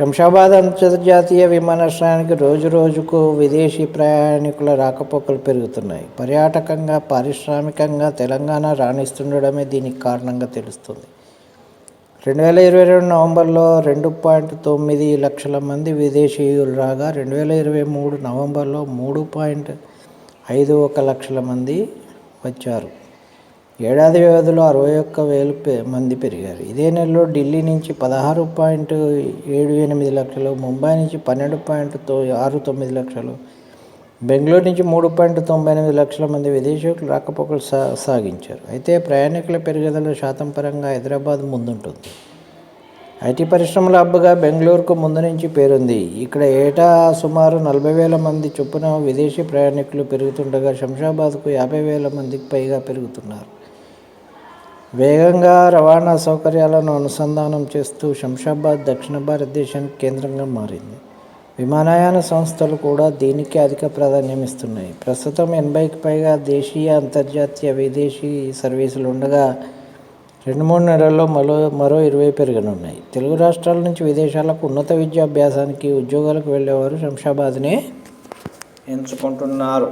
శంషాబాద్ అంతర్జాతీయ విమానాశ్రయానికి రోజు రోజుకు విదేశీ ప్రయాణికుల రాకపోకలు పెరుగుతున్నాయి. పర్యాటకంగా పారిశ్రామికంగా తెలంగాణ రాణిస్తుండడమే దీనికి కారణంగా తెలుస్తుంది. రెండు వేల ఇరవై రెండు నవంబర్లో రెండు పాయింట్ తొమ్మిది లక్షల మంది విదేశీయులు రాగా రెండు వేల ఇరవై మూడు నవంబర్లో మూడు పాయింట్ ఐదు ఒక లక్షల మంది వచ్చారు. ఏడాది వ్యవధిలో అరవై ఒక్క వేలు పె- మంది పెరిగారు. ఇదే నెలలో ఢిల్లీ నుంచి పదహారు పాయింట్ ఏడు ఎనిమిది లక్షలు ముంబై నుంచి పన్నెండు పాయింట్ తొ ఆరు తొమ్మిది లక్షలు బెంగళూరు నుంచి మూడు పాయింట్ తొంభై ఎనిమిది లక్షల మంది విదేశీయులు రాకపోకలు సా సాగించారు. అయితే ప్రయాణికుల పెరుగుదల శాతం పరంగా హైదరాబాద్ ముందుంటుంది. ఐటీ పరిశ్రమల హబ్గా బెంగళూరుకు ముందు నుంచి పేరుంది. ఇక్కడ ఏటా సుమారు నలభై వేల మంది చొప్పున విదేశీ ప్రయాణికులు పెరుగుతుండగా శంషాబాద్కు యాభై వేల మందికి పైగా పెరుగుతున్నారు. వేగంగా రవాణా సౌకర్యాలను అనుసంధానం చేస్తూ శంషాబాద్ దక్షిణ భారతదేశానికి కేంద్రంగా మారింది. విమానయాన సంస్థలు కూడా దీనికి అధిక ప్రాధాన్యం ఇస్తున్నాయి. ప్రస్తుతం ఎనభైకి పైగా దేశీయ అంతర్జాతీయ విదేశీ సర్వీసులు ఉండగా రెండు మూడు నెలల్లో మరో మరో ఇరవై పెరగనున్నాయి. తెలుగు రాష్ట్రాల నుంచి విదేశాలకు ఉన్నత విద్యాభ్యాసానికి ఉద్యోగాలకు వెళ్ళేవారు శంషాబాద్నే ఎంచుకుంటున్నారు.